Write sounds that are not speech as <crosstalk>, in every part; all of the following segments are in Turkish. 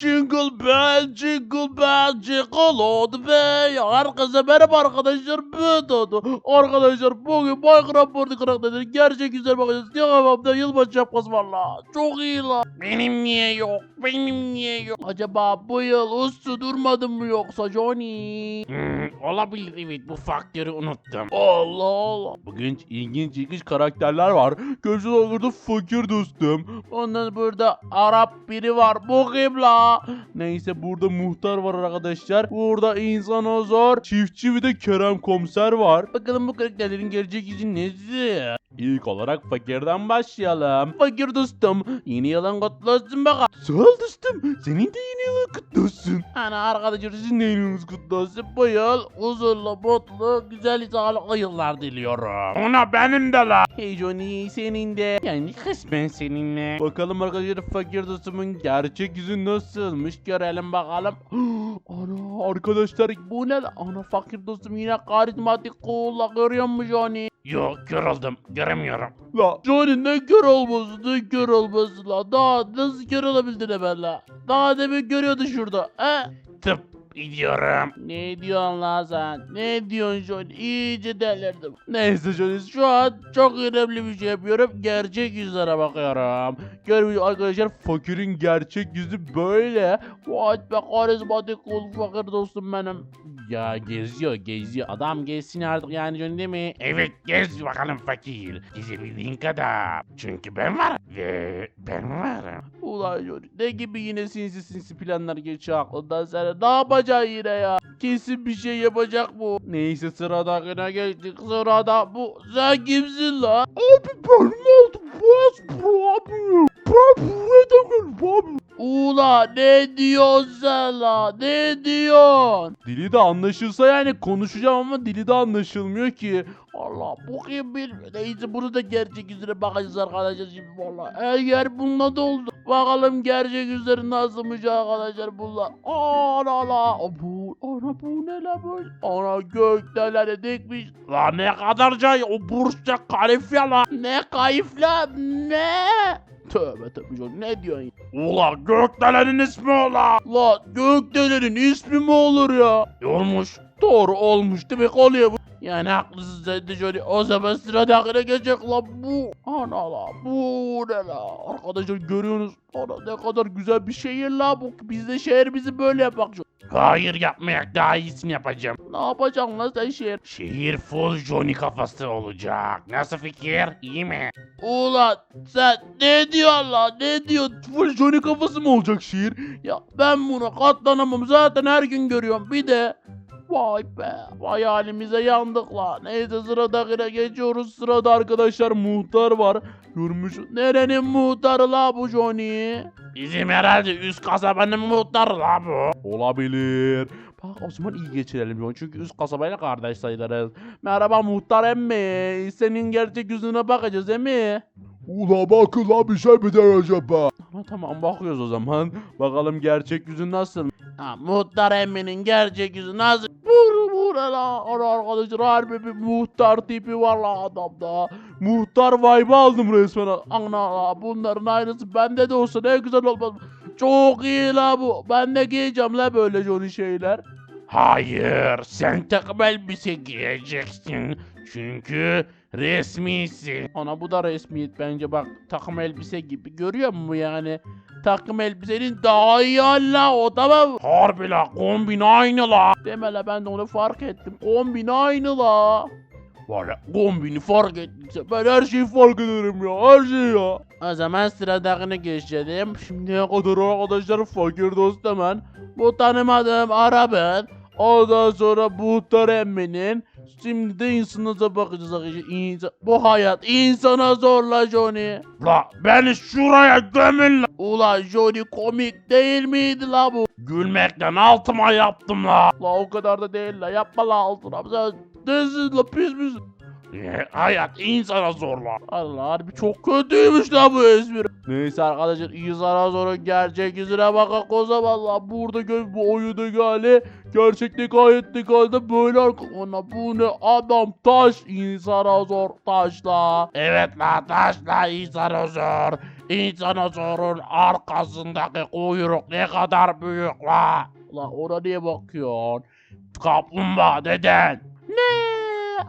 G. Jingle bell, jingle bell, jingle all the way. Herkese merhaba arkadaşlar. Ben Dodo. Arkadaşlar bugün Minecraft Party karakterleri gerçek güzel bakacağız. Devamda yılbaşı şapkası var la. Çok iyi la. Benim niye yok? Benim niye yok? Acaba bu yıl uslu durmadın mı yoksa Johnny? Hmm, olabilir evet bu faktörü unuttum. Allah Allah. Bugün ilginç ilginç karakterler var. Gözün olurdu fakir dostum. Ondan burada Arap biri var. Bu kim la? Neyse burada muhtar var arkadaşlar. Burada insan Ozor, çiftçi bir de Kerem komiser var. Bakalım bu karakterlerin gelecek yüzü nedir? İlk olarak fakirden başlayalım. Fakir dostum, yeni yılın kutlu olsun bakalım. Sağ ol dostum, senin de yeni yılın kutlu olsun. Ana arkadaşlar sizin de yeni yılınız kutlu olsun. Bu yıl huzurlu, mutlu, güzel, sağlıklı yıllar diliyorum. Ona benim de la. Hey Johnny senin de. Yani Kısmen seninle. Bakalım arkadaşlar fakir dostumun gerçek yüzü nasılmış görelim bakalım. <gasps> Ana arkadaşlar bu ne? Ana fakir dostum yine karizmatik cool la görüyor musun Johnny? Yok yoruldum göremiyorum. La Johnny ne kör olmasın ne kör olmasın la. Daha nasıl kör olabildin hemen la. Daha demin görüyordu şurada. He? Tıp gidiyorum. Ne diyorsun lan sen? Ne diyorsun Johnny? İyice delirdim. Neyse Johnny şu an çok önemli bir şey yapıyorum. Gerçek yüzlere bakıyorum. Görmüyor arkadaşlar fakirin gerçek yüzü böyle. Vay be karizmatik cool fakir dostum benim. Ya geziyor geziyor. Adam gezsin artık yani Johnny değil mi? Evet gez bakalım fakir. Gezebildiğin kadar. Çünkü ben varım. Ve ben varım. Ulan Johnny ne gibi yine sinsi sinsi planlar geçiyor aklından sana. Ne yapacaksın yine ya? Kesin bir şey yapacak bu. Neyse sıradakine geçtik. Sırada bu. Sen kimsin lan? Abi benim oldum. Boss bro abi. Abi abi. Ula ne diyorsun sen la? Ne diyorsun? Dili de anlaşılsa yani konuşacağım ama dili de anlaşılmıyor ki. Allah bu kim bilmiyor. Neyse bunu da gerçek yüzüne bakacağız arkadaşlar şimdi valla. Her yer bununla doldu. Bakalım gerçek yüzleri nasılmış arkadaşlar bunlar. Ana la. Bu, ana bu ne la böyle? Ana gökdelere dikmiş. La ne kadar cay o burçta kalifya la. Ne kayıf la ne? Tövbe tövbe canım, ne diyorsun ya? Ula gökdelenin ismi ola. La gökdelenin ismi mi olur ya? Olmuş. Doğru olmuş demek oluyor bu. Yani haklısın sen de Johnny. O zaman sıradakine geçecek la bu. Ana la bu ne la. Arkadaşlar görüyorsunuz. Ana ne kadar güzel bir şehir la bu. Biz de şehrimizi böyle yapak. Hayır yapmayak daha iyisini yapacağım. Ne yapacaksın lan sen şehir? Şehir full Johnny kafası olacak. Nasıl fikir? İyi mi? Ulan sen ne diyorsun la? Ne diyorsun? Full Johnny kafası mı olacak şehir? Ya ben buna katlanamam. Zaten her gün görüyorum. Bir de Vay be. Vay halimize yandık la. Neyse sıradakine geçiyoruz. Sırada arkadaşlar muhtar var. Görmüş. Nerenin muhtarı la bu Johnny? Bizim herhalde üst kasabanın muhtarı la bu. Olabilir. Bak o zaman iyi geçirelim Johnny. Çünkü üst kasabayla kardeş sayılırız. Merhaba muhtar emmi. Senin gerçek yüzüne bakacağız emmi. Ula bakın la bir şey mi der acaba? Ama tamam bakıyoruz o zaman. Bakalım gerçek yüzü nasıl? Ha, muhtar emminin gerçek yüzü nasıl? Vur la. Ana arkadaşlar harbi bir muhtar tipi var la adamda. Muhtar vibe aldım resmen. Ana la bunların aynısı bende de olsa ne güzel olmaz. Çok iyi la bu. Ben de giyeceğim la böyle Johnny şeyler. Hayır, sen takım elbise giyeceksin. Çünkü resmisin. Ana bu da resmiyet bence bak takım elbise gibi görüyor musun yani? Takım elbisenin daha iyi la o tamam. Harbi la, kombin aynı la. Deme la ben de onu fark ettim. Kombin aynı la. Var ya, Kombini fark ettiyse ben her şeyi fark ederim ya her şeyi ya. O zaman sıradakine geçelim. Şimdiye kadar arkadaşlar fakir dost hemen. Bu tanımadığım Arap'ın. Ondan sonra muhtar emminin. Şimdi de insanıza bakacağız arkadaşlar. İnsan, bu hayat insana zorla Johnny. la beni şuraya gömün la. Ulan Johnny komik değil miydi la bu? Gülmekten altıma yaptım la. La o kadar da değil la yapma la altına. Sen la pis misin? <laughs> Hayat insana zorla. Allah harbi çok kötüymüş la bu espri. Neyse arkadaşlar zarar sonra gerçek yüzüne bakak o zaman la. Burada gör bu oyunu hali gerçeklik ayetlik halde böyle arkadaşlar. Bu ne adam taş insana zor taşla. Evet la taşla insana zor. İnsana zorun arkasındaki kuyruk ne kadar büyük la. La ona niye bakıyorsun? Kaplumbağa deden.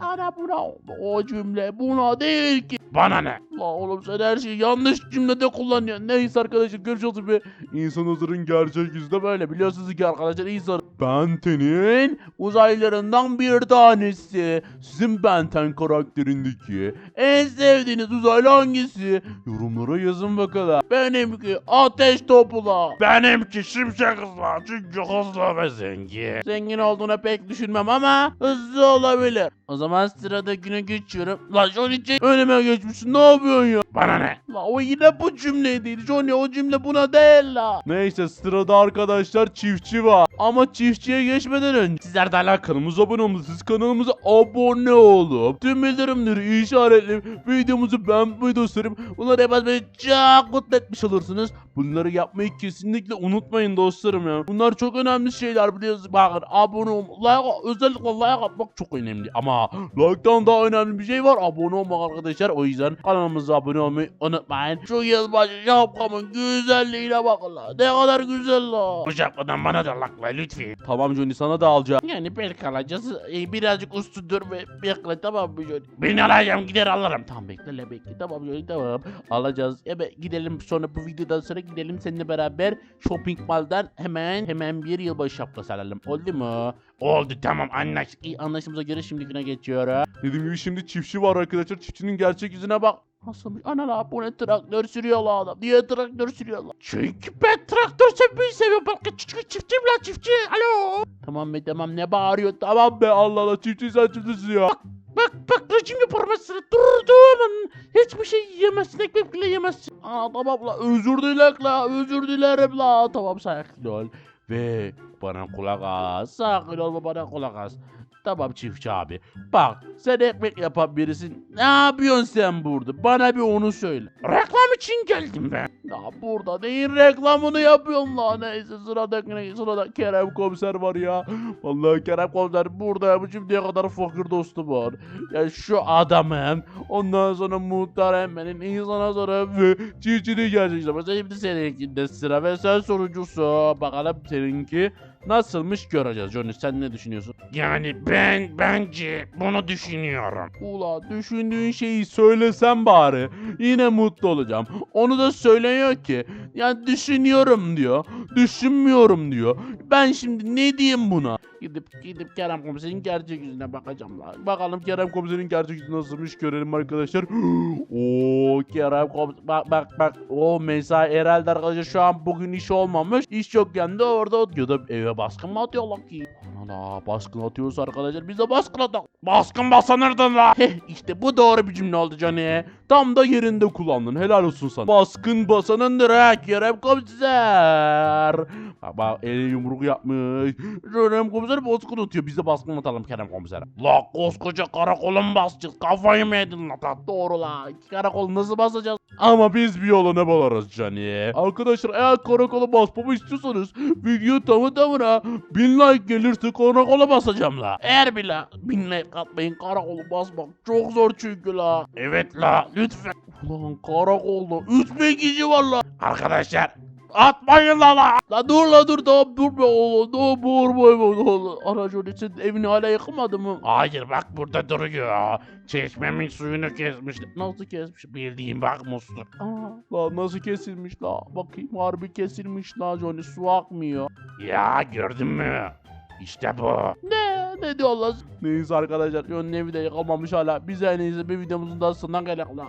Ana buna o cümle buna değil ki. Bana ne? La oğlum sen her şeyi yanlış cümlede kullanıyorsun. Neyse arkadaşlar görüşürüz be. İnsan Hazır'ın gerçek yüzü de böyle. Biliyorsunuz ki arkadaşlar insan Benten'in uzaylılarından bir tanesi. Sizin Benten karakterindeki en sevdiğiniz uzaylı hangisi? Yorumlara yazın bakalım. Benimki ateş topula. Benimki şimşek hızla çünkü hızlı ve zengin. Zengin olduğuna pek düşünmem ama hızlı olabilir. O zaman sıradakine geçiyorum. La Johnny J önüme geçmişsin ne yapıyorsun ya? Bana ne? La o yine bu cümleydi. Johnny o cümle buna değil la. Neyse sırada arkadaşlar çiftçi var. Ama çiftçiye geçmeden önce sizler de hala kanalımıza abone olmalısınız. Kanalımıza abone olup tüm bildirimleri işaretleyip videomuzu beğenmeyi dostlarım. Bunları yapmayı çok mutlu etmiş olursunuz. Bunları yapmayı kesinlikle unutmayın dostlarım ya. Bunlar çok önemli şeyler biliyorsunuz. Bakın abone ol, like, özellikle like atmak çok önemli. Ama like'tan daha önemli bir şey var. Abone olmak arkadaşlar. O yüzden kanalımıza abone olmayı unutmayın. Şu yılbaşı şapkamın güzelliğine bakın la. Ne kadar güzel la. Bu şapkadan bana da lakla lütfen. Tamam Johnny sana da alacağım. Yani belki alacağız. Ee, birazcık usludur ve bekle tamam mı Johnny? Ben alacağım gider alırım. Tamam bekle le bekle tamam Johnny tamam. Alacağız. Evet gidelim sonra bu videodan sonra gidelim seninle beraber shopping mall'dan hemen hemen bir yılbaşı şapkası alalım. Oldu mu? Oldu tamam anlaştık. İyi anlaşımıza göre şimdi güne geçiyorum. Dediğim gibi şimdi çiftçi var arkadaşlar. Çiftçinin gerçek yüzüne bak. Nasılmış? Ana la bu ne traktör sürüyor la adam. Niye traktör sürüyor la? Çünkü ben traktör sevmeyi seviyorum. Bak çiftçi çiftçiyim lan çiftçi. Alo. Tamam be tamam ne bağırıyor? Tamam be Allah Allah çiftçi sen çiftçisi ya. Bak bak rejim yaparmasın. Durduğumun hiçbir şey yiyemezsin. Ekmek bile yemezsin. Aa tamam la özür dilerim la özür dilerim la. Tamam sakin ol. Ve bana kulak as. Sakin ol bana kulak as. Tamam çiftçi abi. Bak sen ekmek yapan birisin. Ne yapıyorsun sen burada? Bana bir onu söyle. Reklam için geldim ben. Ya burada neyin reklamını yapıyorsun la? Neyse sıradaki sırada Kerem komiser var ya. Vallahi Kerem komiser burada ya şimdiye kadar fakir dostu var. Ya şu adamın ondan sonra muhtar emmenin insana sonra ve çiftçiliği gerçekleştirmesi. Şimdi seninkinde sıra ve sen sonucusu. Bakalım seninki nasılmış göreceğiz. Johnny sen ne düşünüyorsun? Yani ben bence bunu düşünüyorum. Ula düşündüğün şeyi söylesen bari. Yine mutlu olacağım. Onu da söylüyor ki. Yani düşünüyorum diyor. Düşünmüyorum diyor. Ben şimdi ne diyeyim buna? Gidip gidip Kerem komiserin gerçek yüzüne bakacağım lan. Bakalım Kerem komiserin gerçek yüzü nasılmış görelim arkadaşlar. <gasps> Oo Kerem komiser bak bak bak. O mesai herhalde arkadaşlar şu an bugün iş olmamış. İş yokken de orada oturuyor da eve baskın mı atıyorlar ki? Ana baskın atıyorsa arkadaşlar biz de baskın atalım. Baskın basanırdın la. Heh işte bu doğru bir cümle oldu Johnny. Tam da yerinde kullandın. Helal olsun sana. Baskın basanındır ha Kerem komiser. Bak eli yumruk yapmış. Kerem komiser baskın atıyor. Biz de baskın atalım Kerem komisere. La koskoca karakolun basacağız. Kafayı mı yedin la? Doğru la. Karakolu nasıl basacağız? Ama biz bir yoluna balarız Johnny. Arkadaşlar eğer karakola basmamı istiyorsanız video tamı tamına 1000 like gelirse karakola basacağım la. Eğer bile 1000 like atmayın karakolu basmak çok zor çünkü la. Evet la lütfen. Ulan karakolda 3000 kişi var la. Arkadaşlar atmayın la la. La dur la dur tamam dur be oğlum. Dur bağırma. Ana Johnny senin evini hala yıkamadı mı? Hayır bak burada duruyor. Çeşmemin suyunu kesmiş. Nasıl kesmiş? Bildiğin bak musluk. Aa, la nasıl kesilmiş la? Bakayım harbi kesilmiş la Johnny su akmıyor. Ya gördün mü? İşte bu. Ne? Ne diyorlar? Neyse arkadaşlar Johnny evi de yıkamamış hala. Biz en iyisi bir videomuzun da sonuna gelelim la.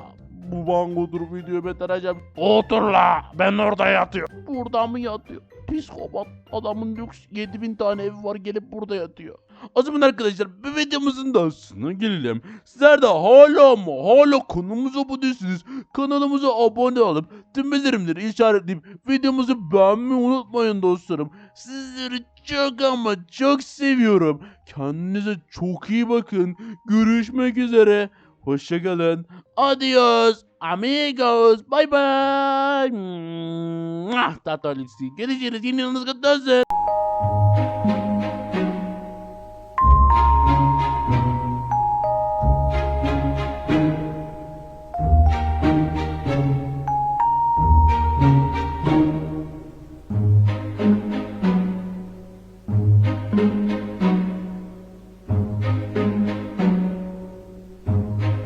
Bu bangodur videoyu betereceğim. Otur la. Ben orada yatıyorum. Burada mı yatıyor? Psikopat adamın lüks 7000 tane evi var gelip burada yatıyor. O zaman arkadaşlar bu videomuzun da sonuna gelelim. Sizler de hala mı hala kanalımıza abone. Kanalımıza abone olup tüm bildirimleri işaretleyip videomuzu beğenmeyi unutmayın dostlarım. Sizleri çok ama çok seviyorum. Kendinize çok iyi bakın. Görüşmek üzere. Hoşçakalın. Adios. Amigos. Bye bye. Tatolisi. Görüşürüz. Yeni yılınız kutlu olsun.